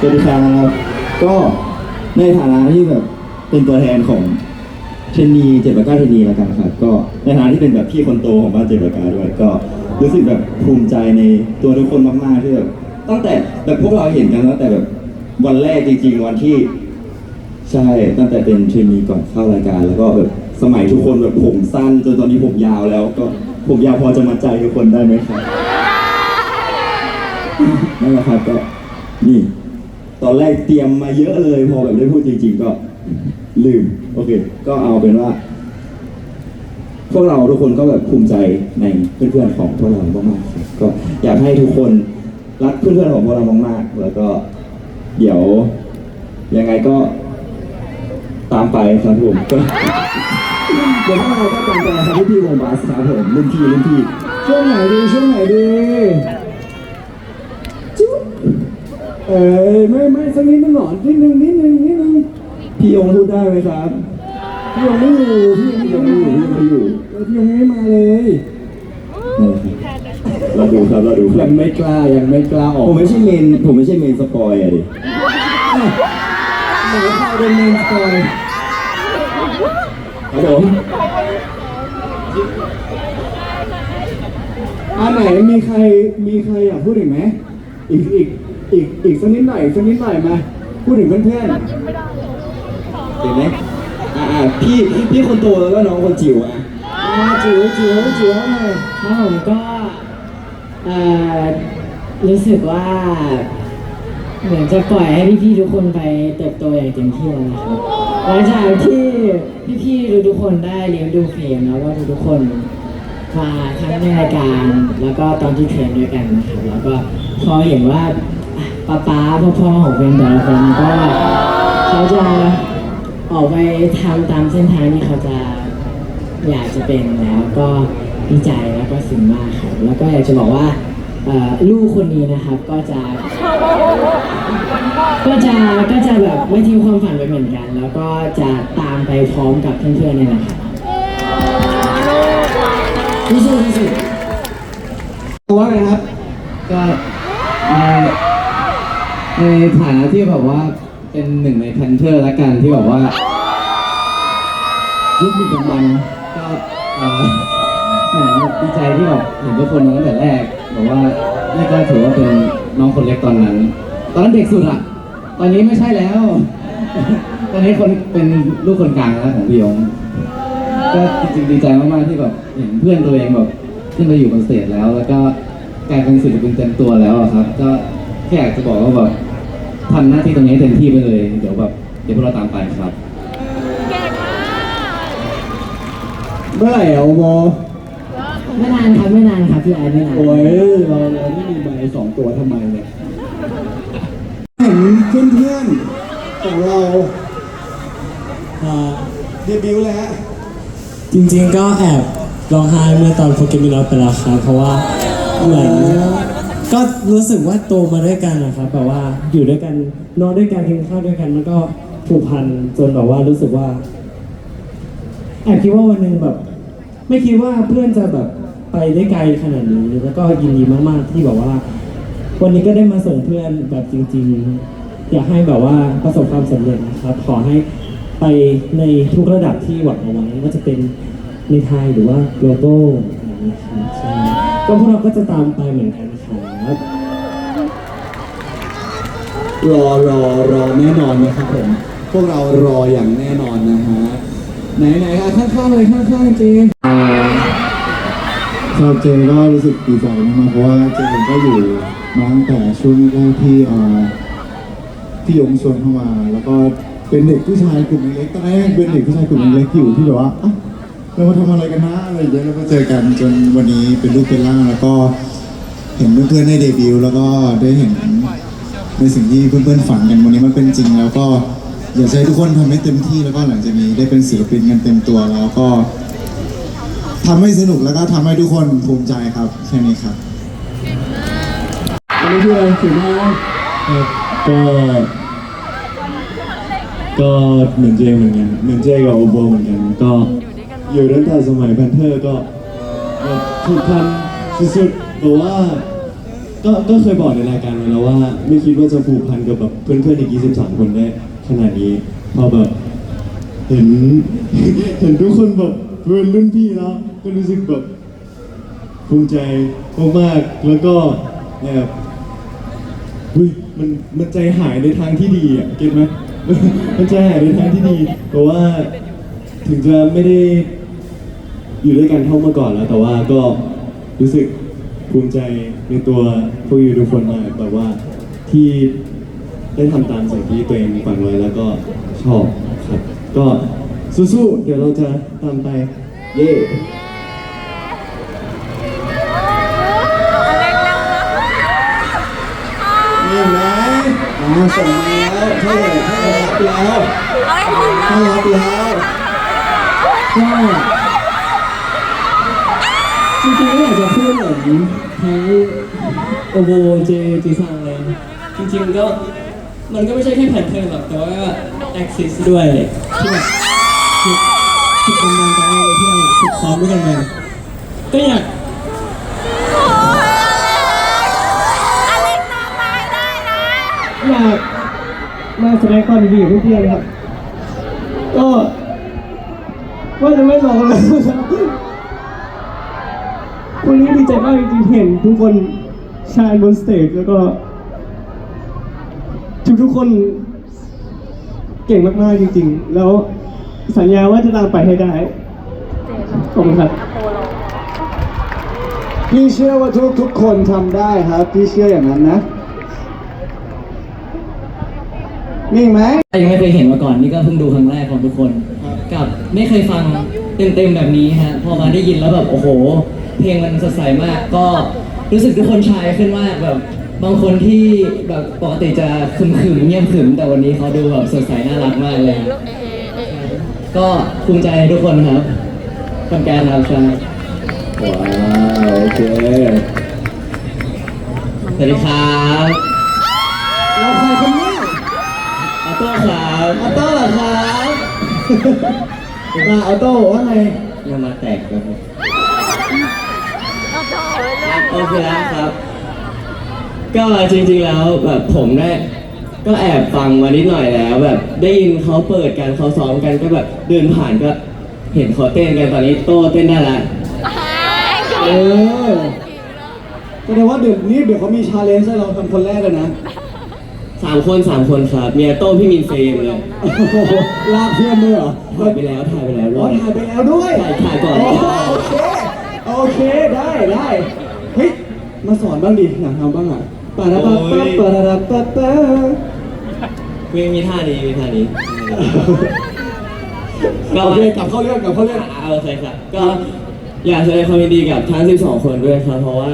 สวัสดีครับก็ในฐานะที่แบบเป็นตัวแทนของเทนนีเจ็ดประก้าเทนนีแล้วกันครับก็ในฐานะที่เป็นแบบพี่คนโตของบ้านเจ็ดประก้าด้วย ก็รู้สึกแบบภูมิใจในตัวทุกคนมากๆที่แบบตั้งแต่แบบพวกเราเห็นกันตั้งแต่แบบวันแรกจริง ๆ วันที่ ใช่ตั้งแต่เป็นเทรนนีก่อนเข้ารายการ แล้วก็แบบสมัยทุกคนแบบผมสั้นจนตอนนี้ผมยาวแล้ว ก็ผมยาวพอจะมาใจทุกคนได้ไหมครับนั่นแหละครับก็นี่ ตอนแรกเตรียมมาเยอะเลย พอแบบได้พูดจริง ๆ ก็ลืม โอเค ก็เอาเป็นว่า พวกเราทุกคนก็แบบภูมิใจในเพื่อนๆของพวกเรามากๆครับก็อยากให้ทุกคนรักเพื่อนๆของพวกเรามากๆ แล้วก็เดี๋ยวยังไงก็ตามไปครับผมก็เดี๋ยวพวกเราก็ตามไปครับพี่พี่วงบาสครับผมรุ่นพี่รุ่นพี่ช่วงไหนดีช่วงไหนดีจุ๊บ เอ้ยไม่ไม่สักนิดนึงหรอนิดนึงนิดนึงนิดนึงพี่ยงพูดได้ไหมครับพี่ยังไม่อยู่พี่ยังไม่อยู่พี่ยังไม่อยู่เออพี่ยังไม่มาเลยเราดูครับเราดูคยัรับงไม่กล้ายังไม่กล้าออกผมไม่ใช่เมนผมไม่ใช่เมนสปอยอะดิหนูพาเป็นเมนสปอยครับผมอันไหนมีใครมีใครอยากพูดอีกไหมอีกอีก อีกอีกสักนิดหน่อยสักนิดหน่อยมาพูดถึงเพื่อนเห็นไหมอ่าอ่าพี่พี่คนโตแล้วก็น้องคนจิ๋วอะๆอ่าจิ๋วจิ๋วจิ๋วหน่อยครับผมก็เอ่อรู้สึกว่า เหมือนจะปล่อยให้พี่ๆทุกคนไปเติบโตอย่างเต็มที่แล้วนะครับหลังจากที่พี่ๆทุกๆคนได้เลี้ยงดูเฟรมแล้วก็ทุกๆคนมาทั้งในรายการแล้วก็ตอนที่เทรนด้วยกันนะครับแล้วก็พอเห็นว่า ป้าป้าพ่อพ่อๆของเฟรมแต่ละคนก็เขาจะออกไปทำตามเส้นทางที่เขาจะอยากจะเป็นแล้วก็ดีใจแล้วก็ซึ้งมากครับแล้วก็อยากจะบอกว่าเอ่อลูกคนนี้นะครับก็จะ ก็จะก็จะแบบไม่ทิ้งความฝันไปเหมือนกัน แล้วก็จะตามไปพร้อมกับเพื่อนๆเนี่ยนะครับสู้ๆสู้ๆว่าไงครับก็ใน ในฐานะที่แบบว่าเป็นหนึ่งในแพนเทอร์ละกันที่แบบว่ายุคมีกำลังก็เอ่อเหมือนดีใจที่แบบเห็นทุกคนมาตั้งแต่แรกแบบว่านี่ก็ถือว่าเป็นน้องคนเล็กตอนนั้น ตอนนั้นเด็กสุดอะตอนนี้ไม่ใช่แล้ว ตอนนี้คนเป็นลูกคนกลางแล้วของพี่ยงก็จริงๆดีใจมากๆที่แบบเห็นเพื่อนตัวเองแบบขึ้นไปอยู่บนสเตจแล้ว แล้วก็กลายเป็นศิลปินเต็มตัวแล้วอะครับ ก็แค่อยากจะบอกว่าแบบ ทำหน้าที่ตรงนี้ให้เต็มที่ไปเลย เดี๋ยวแบบเดี๋ยวพวกเราตามไปครับเมื่อไหร่อะโอโมไม่นานครับไม่นานครับพี่ไอซ์ไม่นานโอ้ยเราเราไม่มีใบสองตัวทำไมเนี่ยเห็นเพื่อนเพื่อนๆของเราอ่าเดบิวต์แล้วจริงๆก็แอบร้องไห้เมื่อตอนโปเกมอนไปแล้วครับเพราะว่าเหมือน ก็รู้สึกว่าโตมาด้วยกันนะครับแบบว่าอยู่ด้วยกันนอนด้วยกันกินข้าวด้วยกันมันก็ผูกพันจนแบบว่ารู้สึกว่าแอบคิดว่าวันหนึ่งแบบ ไม่คิดว่าเพื่อนจะแบบไปได้ไกลขนาดนี้แล้วก็ยินดีมากๆที่แบบว่า วันนี้ก็ได้มาส่งเพื่อนแบบจริง ๆ อยากให้แบบว่าประสบความสำเร็จนะครับ ขอให้ไปในทุกระดับที่หวังเอาไว้ว่าจะเป็นในไทยหรือว่า global อย่างนี้ครับใช่ก็พวกเราก็จะตามไปเหมือนกันครับ รอรอรอแน่นอนนะครับผมพวกเรารออย่างแน่นอนนะฮะไหนไหนๆอะข้างๆเลยข้างๆเจครับเจก็รู้สึกดีใจมากๆเพราะว่าเจเองก็อยู่มาตั้งแต่ช่วงแรกที่เอ่อพี่ยงชวนเข้ามา แล้วก็เป็นเด็กผู้ชายกลุ่มเล็กตอนแรกเป็นเด็กผู้ชายกลุ่มเล็กอยู่ที่แบบว่าอะเรามาทำอะไรกันนะอะไรอย่างเงี้ยแล้วก็เจอกันจนวันนี้เป็นรูปเป็นร่างแล้วก็ เห็นเพื่อนๆได้เดบิวต์แล้วก็ได้เห็นในสิ่งที่เพื่อนๆฝันกันวันนี้มันเป็นจริงแล้วก็อยากให้ทุกคนทำให้เต็มที่แล้วก็หลังจากนี้ได้เป็นศิลปินกันเต็มตัวแล้วก็ทำให้สนุกแล้วก็ทำให้ทุกคนภูมิใจครับแค่นี้ครับอันนี้คืออะไรถึงมาก็ก็เหมือนเจเหมือนกันเหมือนเจกับโอโบเหมือนกันก็อยู่ตั้งแต่สมัยแพนเทอร์ก็แบบผูกพันสุดๆ แต่ว่าก็ก็เคยบอกในรายการไว้แล้วว่า ไม่คิดว่าจะผูกพันกับแบบเพื่อนๆอีก 23 คนได้ขนาดนี้ พอแบบเห็น เห็นทุกคนแบบเป็นรุ่นพี่แล้วก็รู้สึกแบบภูมิใจมากๆแล้วก็แอบอุ้ยมันมันใจหายในทางที่ดีอะเก็ตไหมมันใจหายในทางที่ดีเพราะว่าถึงจะไม่ได้อยู่ด้วยกันเท่าเมื่อก่อนแล้ว แต่ว่าก็รู้สึก ภูมิใจในตัวพวกยูทุกคนมากแบบว่าที่ได้ทำตามสิ่งที่ตัวเองฝันไว้แล้วก็ชอบครับ ก็สู้ๆ เดี๋ยวเราจะตามไปเย้นี่ไหมอ่าส่งมาแล้วเท่าไหร่เท่าไหร่รับแล้วถ้ารับแล้วก็จ ริงๆก็อยากจะพูดเหมือนทั้งโอโบเจจีซังเลย จริงๆก็มันก็ไม่ใช่แค่แพทเทิร์นหรอกแต่ว่าแอคซิสด้วยที่แบบฝึกฝึกกำลังกายเลยที่เราฝึกซ้อมด้วยกันมาก็อยากอยากมาแสดงความยินดีกับเพื่อนๆครับ ก็ว่าจะไม่รอแล้วครับ วันนี้ดีใจมากจริงๆเห็นทุกคนชายบนสเตจแล้วก็ ทุกทุกๆคนเก่งมากๆจริง ๆ แล้วสัญญาว่าจะตามไปให้ได้ขอบคุณครับ พี่เชื่อว่าทุกทุกๆคนทำได้ครับ พี่เชื่ออย่างนั้นนะมีอีกไหม ยังไม่เคยเห็นมาก่อนนี่ก็เพิ่งดูครั้งแรกของทุกคน กับไม่เคยฟังเต็มๆแบบนี้ฮะพอมาได้ยินแล้วแบบโอ้โห เพลงมันสดใสมาก ก็รู้สึกทุกคนชายขึ้นมากแบบบางคนที่แบบปกติจะขึมๆเงียบขึมแต่วันนี้เขาดูแบบสดใสน่ารักมากเลยก็ภูมิใจในทุกคนครับคนการครับใช่ว้าวโอเคสวัสดีครับเราใครคนเนี้ยอาโต้ครับออโต้เหรอครับมาออโต้ว่าไงยังมาแตกครับผม โอเคแล้วครับ ก็จริงๆแล้วแบบผมได้ ก็แอบฟังมานิดหน่อยแล้ว แบบได้ยินเขาเปิดกันเขาซ้อมกันก็แบบเดินผ่านก็เห็นเขาเต้นกันตอนนี้โต้เต้นได้ละเออแสดงว่าเดี๋ยวนี้เดี๋ยวเขามีชาเลนจ์ให้เราทำคนแรกเลยนะสามคนสามคนครับเมียโต้พี่มินเฟรมเลยโอ้โหลากเพื่อนด้วยเหรอถ่ายไปแล้วถ่ายไปแล้วอ๋อถ่ายไปแล้วด้วยถ่ายถ่ายก่อนโโอเคโอเคได้ได้ เฮ้ย มาสอนบ้างดิอยากทำบ้างอะปะระปะปะปะระปะปะมีมีท่านี้มีท่านี้โอเคกลับเข้าเรื่องกลับเข้าเรื่องอ่าโอเคครับก็อยากแสดงความยินดีกับทั้ง 12 คนด้วยครับ เพราะว่า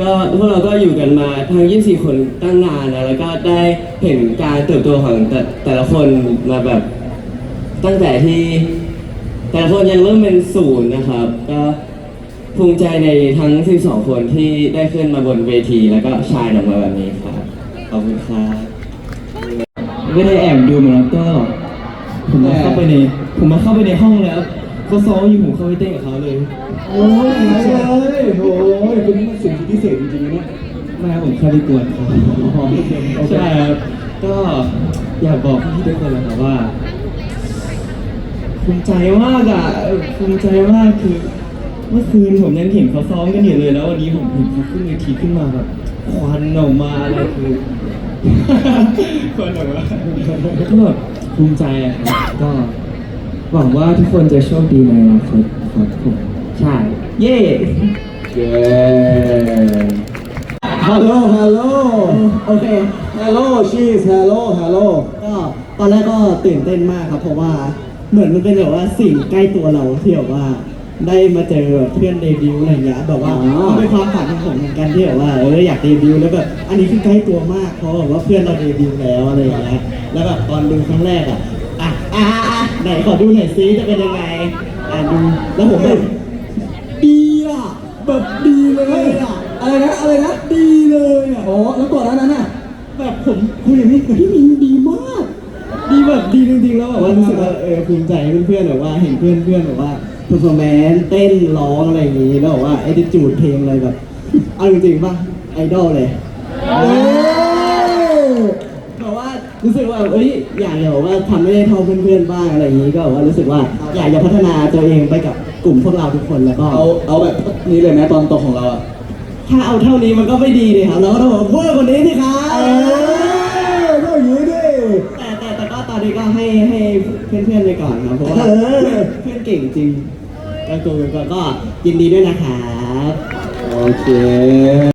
ก็พวกเราก็อยู่กันมาทั้ง 24 คนตั้งนานแล้วแล้วก็ได้เห็นการเติบโตของแต่แต่ละคนมาแบบ ตั้งแต่ที่ แต่ละคนยังเริ่มเป็นศูนย์นะครับ ก็ ภูมิใจในทั้ง 12 คนที่ได้ขึ้นมาบนเวที แล้วก็ชายออกมาแบบนี้ครับ ขอบคุณครับไม่ได้แอบดูเหมือนก็ ผมมาเข้าไปใน ผมมาเข้าไปในห้องแล้วเขาซ้อมอยู่ผมเข้าไปเต้นกับเขาเลย โอ้ยอย่างนั้นเลยโอ้ยคุณนี่มันสิ่งที่พิเศษจริงๆนะเนี่ยไมาผมแค่ไปกวนเขาใช่ครับก็อยากบอกพี่ๆทุกคนเลยครับว่าภูมิใจมากอะเออภูมิใจมากคือ เมื่อคืนผมยังเห็นเขาซ้อมกันอยู่เลยแล้ววันนี้ผมเห็นเขาขึ้นเวทีขึ้นมาแบบควันออกมาอะไรคือควันออกมาก็แบบภูมิใจอะครับก็หวังว่าทุกคนจะโชคดีในอนาคตครับผมใช่ เย่เย้ฮัลโหลฮัลโหลโอเคฮัลโหลชีสฮัลโหลฮัลโหลก็ตอนแรกก็ตื่นเต้นมากครับเพราะว่าเหมือนมันเป็นแบบว่าสิ่งใกล้ตัวเราที่แบบว่า ได้มาเจอแบบเพื่อนเดบิวต์อะไรอย่างเงี้ยแบบว่ามันเป็นความฝันของผมเหมือนกันที่แบบว่าเอออยากเดบิวต์แล้วแบบอันนี้คือใกล้ตัวมากเพราะแบบว่าเพื่อนเราเดบิวต์แล้วอะไรอย่างเงี้ยแล้วแบบตอนดูครั้งแรกอะอะอะอะไหนขอดูหน่อยซิจะเป็นยังไงอะดูแล้วผมแบบดีอะแบบดีเลยอะอะไรนะอะไรนะดีเลยอะอ๋อแล้วก่อนหน้านั้นอะ แบบผมคุยกับพี่พี่มินดีมาก ดีแบบดีจริงๆแล้วแบบว่ารู้สึกว่าเออภูมิใจเพื่อนๆแบบว่าเห็นเพื่อนๆแบบว่า เพอร์ฟอร์แมนซ์เต้นร้องอะไรอย่างงี้แล้วแบบว่าไอติจูดเพลงอะไรแบบเอาจริงๆป่ะไอดอลเลยเออแบบว่ารู้สึกว่าเอ้ยอยากจะแบบว่าทำให้ได้เท่าเพื่อนๆบ้างอะไรอย่างนี้ก็แบบว่ารู้สึกว่าอยากจะพัฒนาตัวเองไปกับกลุ่มพวกเราทุกคนแล้วก็เอาเอาแบบนี้เลยไหมตอนโตของเราอะถ้าเอาเท่านี้มันก็ไม่ดีเลยครับเราก็ต้องแบบเวอร์กว่านี้สิครับเออก็อย่างนี้ดิแต่แต่แต่ก็ตอนนี้ก็ให้ให้เพื่อนๆไปก่อนครับเพราะว่าเพื่อนเก่งจริง ก็คือก็ก็ยินดีด้วยนะครับ โอเค